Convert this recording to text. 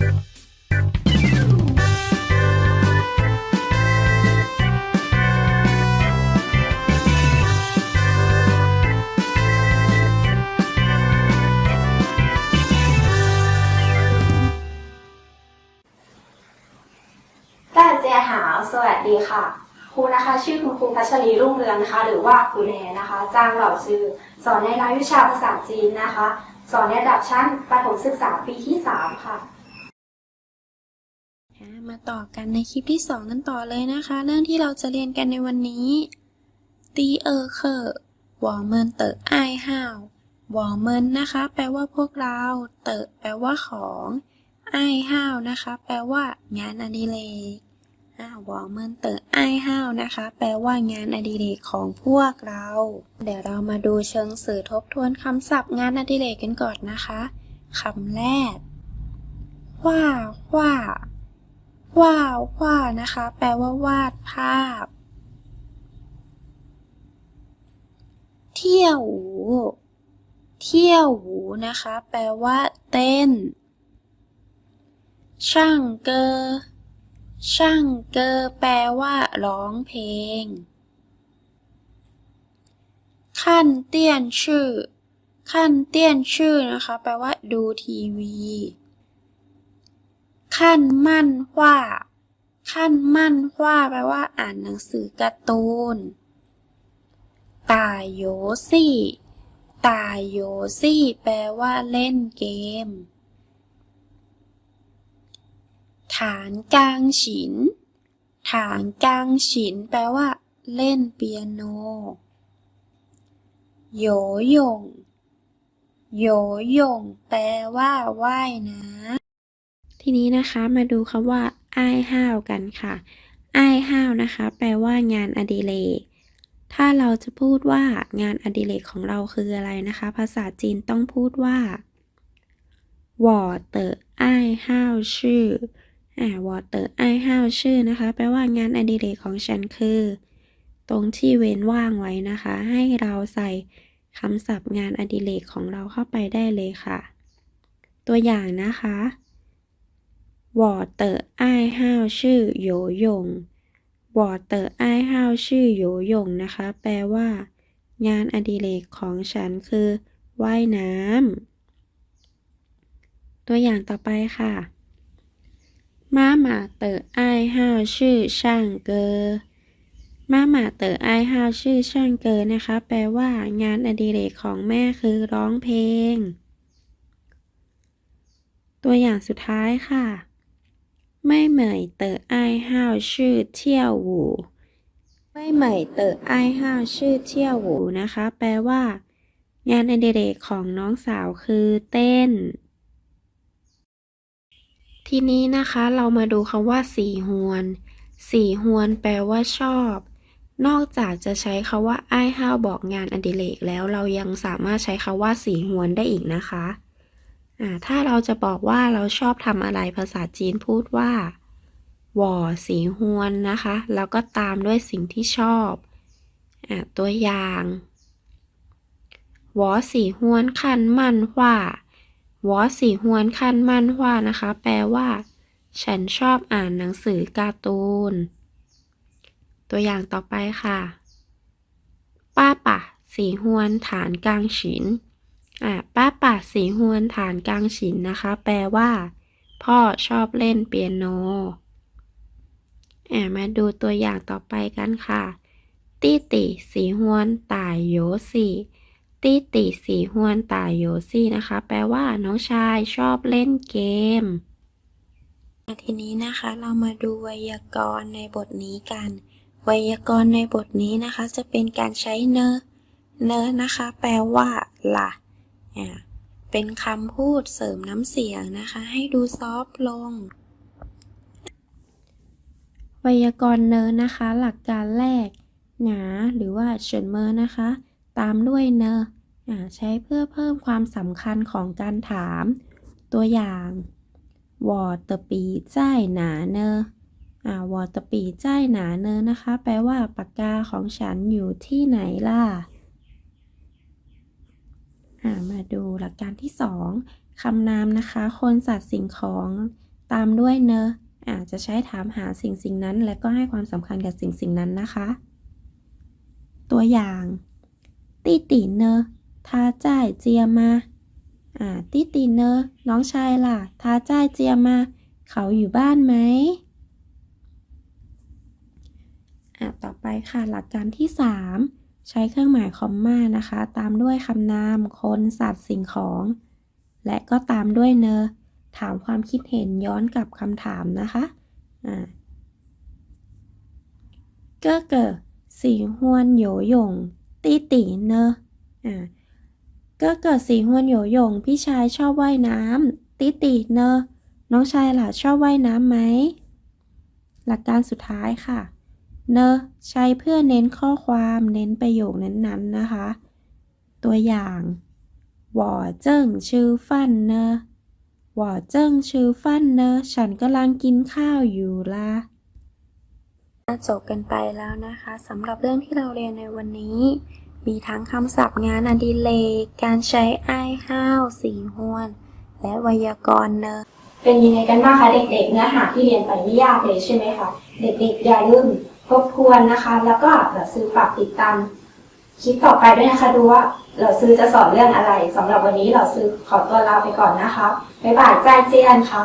ตาเจหาสวัสดีค่ะ ครูนะคะ ชื่อคุณครูพัชรีรุ่งเรืองนะคะ หรือว่าครูแนนะคะ จางเหล่าซื่อ สอนในรายวิชาภาษาจีนนะคะ สอนในระดับชั้นประถมศึกษาปีที่ 3 ค่ะ มาต่อกันในคลิปที่ 2 กันต่อเลยนะคะ เรื่องที่เราจะเรียนกันในวันนี้ตีเออเคอวอเมินเตอไอห้าววอเมินนะคะ แปลว่าพวกเรา เตอแปลว่าของไอห้าวนะคะ แปลว่างานอดิเรกอ่าวอเมินเตอไอห้าวนะคะ แปลว่างานอดิเรกของพวกเรา เดี๋ยวเรามาดูเชิงสื่อทบทวนคำศัพท์งานอดิเรกกันก่อนนะคะคำแรกว่าว่า ว่าว่านะคะ แปลว่าวาดภาพ เที่ยวหูเที่ยวหูนะคะ แปลว่า เต้น ช่างเกอช่างเกอแปลว่า ร้องเพลงขั้นเตี้ยนชื่อขั้นเตี้ยนชื่อนะคะ แปลว่า ดูทีวี ขั้นมั่นว่าขั้นมั่นว่าแปลว่าอ่านหนังสือการ์ตูนตาโยซี่ตาโยซี่ แปลว่าเล่นเกม ฐานกลางฉิน ฐานกลางฉิน แปลว่า เล่นเปียโน โยยง โยยง แปลว่าว่ายน้ำ ทีนี้นะคะมาดูคำว่าอ้ายห้าวกันค่ะ อ้ายห้าวนะคะ แปลว่างานอดิเรก ถ้าเราจะพูดว่างานอดิเรกของเราคืออะไรนะคะ ภาษาจีนต้องพูดว่า我的爱好是อ่า我的爱好是นะคะ แปลว่างานอดิเรกของฉันคือ ตรงที่เว้นว่างไว้นะคะ ให้เราใส่คำศัพท์งานอดิเรกของเราเข้าไปได้เลยค่ะ ตัวอย่างนะคะ 我的爱好是游泳我的爱好是游泳นะคะ แปลว่า งานอดิเรกของฉันคือ ว่ายน้ำ ตัวอย่างต่อไปค่ะ妈妈的爱好是唱歌มาหมาเต๋อไอฮาวชื่อช่างเกอนะคะ แปลว่า งานอดิเรกของแม่คือร้องเพลง ตัวอย่างสุดท้ายค่ะ ไม่เหมยเต๋อไอฮาวชื่อเที่ยวหูไม่เหมยเต๋อไอฮาวชื่อเที่ยวหูนะคะ แปลว่า งานอดิเรกของน้องสาวคือเต้น ทีนี้นะคะเรามาดูคำว่าสีหวน สีหวนแปลว่าชอบ นอกจากจะใช้คาว่าไอ้ายห้าวบอกงานอดิเรกแล้วเรายังสามารถใช้คาว่าสีหวนได้อีกนะคะอ่า ถ้าเราจะบอกว่าเราชอบทำอะไรภาษาจีนพูดว่าหว่อสีหวนนะคะ แล้วก็ตามด้วยสิ่งที่ชอบอตัวอย่างหวอสีหวนคันมันว่าหวอสีหวนคันมันว่านะคะ แปลว่า ฉันชอบอ่านหนังสือการ์ตูน ตัวอย่างต่อไปค่ะ ป้าป่ะสีฮวนฐานกลางฉิน อ่าป้าป่ะสีฮวนฐานกลางฉินนะคะ แปลว่า พ่อชอบเล่นเปียโนอ่ามาดูตัวอย่างต่อไปกันค่ะตี้ติสีฮวนตายโยสีตี้ติสีฮวนตายโยสีนะคะ แปลว่า น้องชายชอบเล่นเกม ทีนี้นะคะ เรามาดูไวยากรณ์ในบทนี้กัน ไวยากรณ์ในบทนี้นะคะ จะเป็นการใช้เนอเนอนะคะ แปลว่าล่ะอ่า เป็นคำพูดเสริมน้ำเสียงนะคะ ให้ดูซอฟต์ลง ไวยากรณ์เนอนะคะ หลักการแรก หนาหรือว่าเฉินเมอนะคะ ตามด้วยเนอใช้เพื่อเพิ่มความสำคัญของการถาม ตัวอย่างวอเตอร์ปีจ่ายหนาเนออ่าวอเตอร์ปีจ่ายหนาเนอนะคะ แปลว่าปากกาของฉันอยู่ที่ไหนล่ะ มาดูหลักการที่สองคำนามนะคะ คนสัตว์สิ่งของตามด้วยเนอะอาจจะใช้ถามหาสิ่งสิ่งนั้น และก็ให้ความสำคัญกับสิ่งสิ่งนั้นนะคะ ตัวอย่างตีตีเนอทาจ่ายเจียมาอ่าตีตีเนอน้องชายล่ะทาจ่ายเจียมา เขาอยู่บ้านไหมอะต่อไปค่ะหลักการที่ 3 ใช้เครื่องหมายคอมมานะคะ ตามด้วยคำนาม คน สัตว์ สิ่งของ และก็ตามด้วยเนอถามความคิดเห็นย้อนกลับคำถามนะคะอ่าเก้อเก๋อสีฮวนโยหยงตีตีเนออ่าเก้อเก๋อสีฮวนโยหยงพี่ชายชอบว่ายน้ำตีตีเนอน้องชายล่ะชอบว่ายน้ำไหม หลักการสุดท้ายค่ะ เนอะใช้เพื่อเน้นข้อความเน้นประโยคนั้นๆนะคะ ตัวอย่างหว่อเจิ้งชื่อฟันเนอะหว่อเจิ้งชื่อฟันเนอะฉันกำลังกินข้าวอยู่ละจบกันไปแล้วนะคะสำหรับเรื่องที่เราเรียนในวันนี้ มีทั้งคำศัพท์งานอดิเรกการใช้ไอ้ายห้าวสีห้วน และไวยากรณ์เนอะเป็นยังไงกันบ้างคะเด็กๆเนื้อหาที่เรียนไปไม่ยากเลยใช่ไหมคะ เด็กๆอย่าลืม ทบทวนนะคะ แล้วก็เราซื้อฝากติดตามคลิปต่อไปด้วยนะคะ ดูว่าเราซื้อจะสอนเรื่องอะไรสำหรับวันนี้เราซื้อขอตัวลาไปก่อนนะคะบ๊ายบายใจายเจียนค่ะ